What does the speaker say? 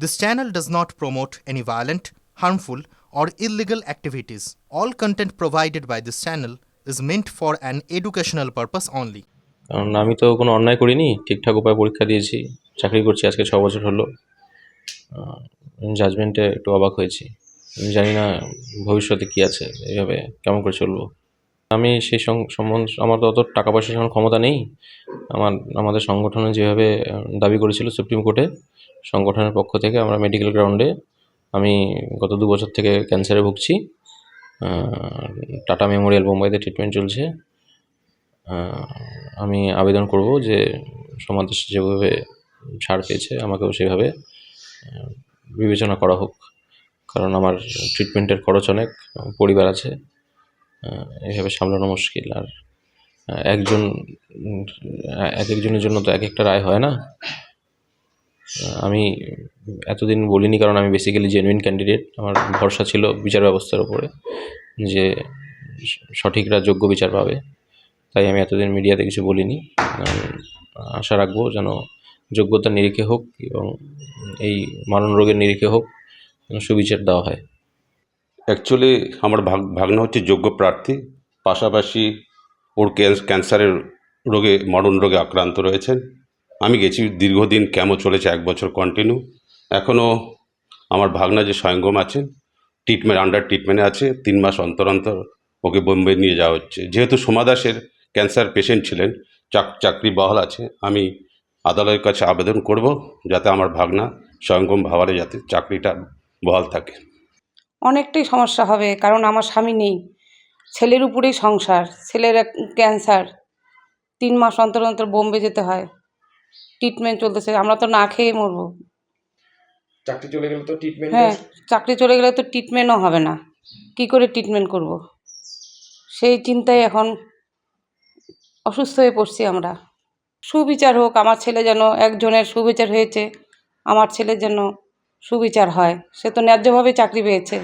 This channel does not promote any violent, harmful, or illegal activities. All content provided by this channel is meant for an educational purpose only. কারণ আমি তো কোনো অন্যায় করিনি ঠিকঠাক উপায়ে পরীক্ষা দিয়েছি চাকরি করছি আজকে ছ বছর হলো জাজমেন্টে একটু অবাক হয়েছি জানি না ভবিষ্যতে কী আছে এইভাবে কেমন করে চলবো আমি সেই সম্বন্ধ আমার তো অত টাকা পয়সার যেমন ক্ষমতা নেই। আমার আমাদের সংগঠনে যেভাবে দাবি করেছিল সুপ্রিম কোর্টে সংগঠনের পক্ষ থেকে আমরা মেডিকেল গ্রাউন্ডে আমি গত দু বছর থেকে ক্যান্সারে ভুগছি। টাটা মেমোরিয়াল বোম্বাইতে ট্রিটমেন্ট চলছে। আমি আবেদন করব যে সমাজ যেভাবে ছাড় পেয়েছে, আমাকেও সেভাবে বিবেচনা করা হোক। কারণ আমার ট্রিটমেন্টের খরচ অনেক, পরিবার আছে। এভাবে সামলানো মুশকিল। আর একজন, এক একজনের জন্য তো এক একটা রায় হয় না। আমি এতদিন বলিনি, কারণ আমি বেসিক্যালি জেনুইন ক্যান্ডিডেট আমার ভরসা ছিল বিচার ব্যবস্থার উপরে, যে সঠিকরা যোগ্য বিচার পাবে। তাই আমি এতদিন মিডিয়াতে কিছু বলিনি। আশা রাখব যেন যোগ্যতার নিরিখে হোক এবং এই মারণ রোগের নিরিখে হোক সুবিচার দেওয়া হয়। অ্যাকচুয়ালি আমার ভাগ, ভাগনা হচ্ছে যোগ্য প্রার্থী। পাশাপাশি ওর ক্যান- ক্যান্সারের রোগে, মরণ রোগে আক্রান্ত রয়েছেন। আমি গেছি দীর্ঘদিন ক্যামো চলেছে, এক বছর কন্টিনিউ এখনও আমার ভাগনা যে স্বয়ংগম আছেন ট্রিটমেন্ট আন্ডার ট্রিটমেন্টে আছে, তিন মাস অন্তর অন্তর ওকে বোম্বে নিয়ে যাওয়া হচ্ছে। যেহেতু সোমা দাসের ক্যান্সার পেশেন্ট ছিলেন, চাক, চাকরি বহাল আছে, আমি আদালতের কাছে আবেদন করব যাতে আমার ভাগনা স্বয়ংগম ভাবারে যাতে চাকরিটা বহাল থাকে। অনেকটাই সমস্যা হবে কারণ আমার স্বামী নেই। ছেলের উপরেই সংসার ছেলের এক ক্যান্সার। তিন মাস অন্তর অন্তর বোম্বে যেতে হয়। ট্রিটমেন্ট চলতেছে আমরা তো না খেয়ে মরবো। চাকরি চলে গেলে তো ট্রিটমেন্ট হ্যাঁ চাকরি চলে গেলে তো ট্রিটমেন্টও হবে না। কি করে ট্রিটমেন্ট করব? সেই চিন্তায় এখন অসুস্থ হয়ে পড়ছি আমরা। সুবিচার হোক আমার ছেলে যেন একজনের সুবিচার হয়েছে আমার ছেলে যেন সুবিচার হয়। সে তো ন্যায্যভাবে চাকরি পেয়েছে।